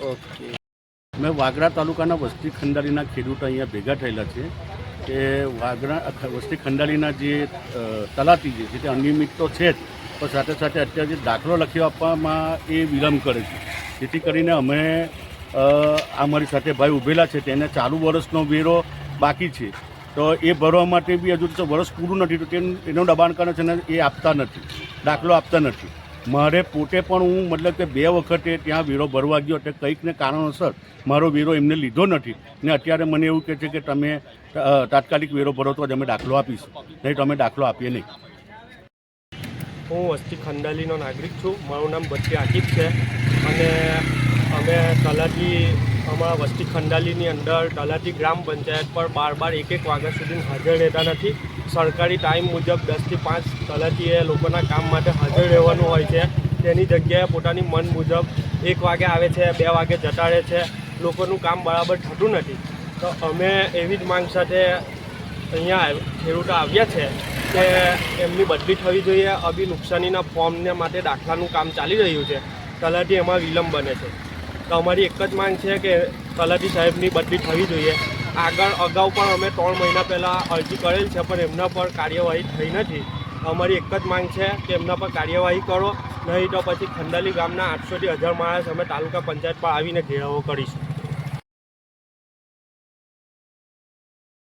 Okay. મેં વાગરા તાલુકાના વસ્તી ખંડાળીના ખેડૂતો અહીંયા ભેગા થયેલા છે કે અખ- વસ્તી ખંડાળીના જે તલાટી જે છે તે અનિયમિત તો છે જ, પણ સાથે સાથે અત્યારે જે દાખલો લખી આપવામાં એ વિલંબ કરે છે. જેથી કરીને અમે અમારી સાથે ભાઈ ઊભેલા છે, તેને ચાલુ વર્ષનો વેરો બાકી છે. તો એ ભરવા માટે બી હજુ તો વર્ષ પૂરું નથી, તો એનું દબાણ કરે છે ને એ આપતા નથી, દાખલો આપતા નથી. મારે પોતે પણ હું મતલબ કે બે વખતે ત્યાં વેરો ભરવા ગયો એટલે કંઈક ને કારણોસર મારો વેરો એમને લીધો નથી. ને અત્યારે મને એવું કહે છે કે તમે તાત્કાલિક વેરો ભરો તો જ અમે દાખલો આપીશું. નહીં તો અમે દાખલો આપીએ નહીં. હું વસ્તી ખંડાલીનો નાગરિક છું. મારું નામ બચ્ચી આકિબ છે. અને અમે તલાટી અમારા વસ્તી ખંડાલીની અંદર તલાટી ગ્રામ પંચાયત પર બાર બાર એક એક વાગ્યા સુધી હાજર રહેતા નથી. સરકારી ટાઈમ મુજબ દસથી પાંચ તલાટીએ લોકોના કામ માટે હાજર રહેવાનું હોય છે. તેની જગ્યાએ પોતાની મન મુજબ એક વાગે આવે છે, બે વાગે રહે છે. લોકોનું કામ બરાબર થતું નથી. તો અમે એવી જ માંગ સાથે અહીંયા ખેડૂતો આવ્યા છે કે એમની બદલી થવી જોઈએ. અભી નુકસાનીના ફોર્મને માટે દાખલાનું કામ ચાલી રહ્યું છે. તલાટી એમાં વિલંબ બને છે. તો અમારી એક જ માંગ છે કે તલાટી સાહેબની બદલી થવી જોઈએ. આગળ અગાઉ પણ અમે ત્રણ મહિના પહેલાં અરજી કરેલ છે, પણ એમના પર કાર્યવાહી થઈ નથી. અમારી એક જ માંગ છે કે એમના પર કાર્યવાહી કરો, નહીં તો પછી ખંડાલી ગામના આઠસોથી હજાર માણસ અમે તાલુકા પંચાયત પર આવીને ઘેરાવો કરીશું.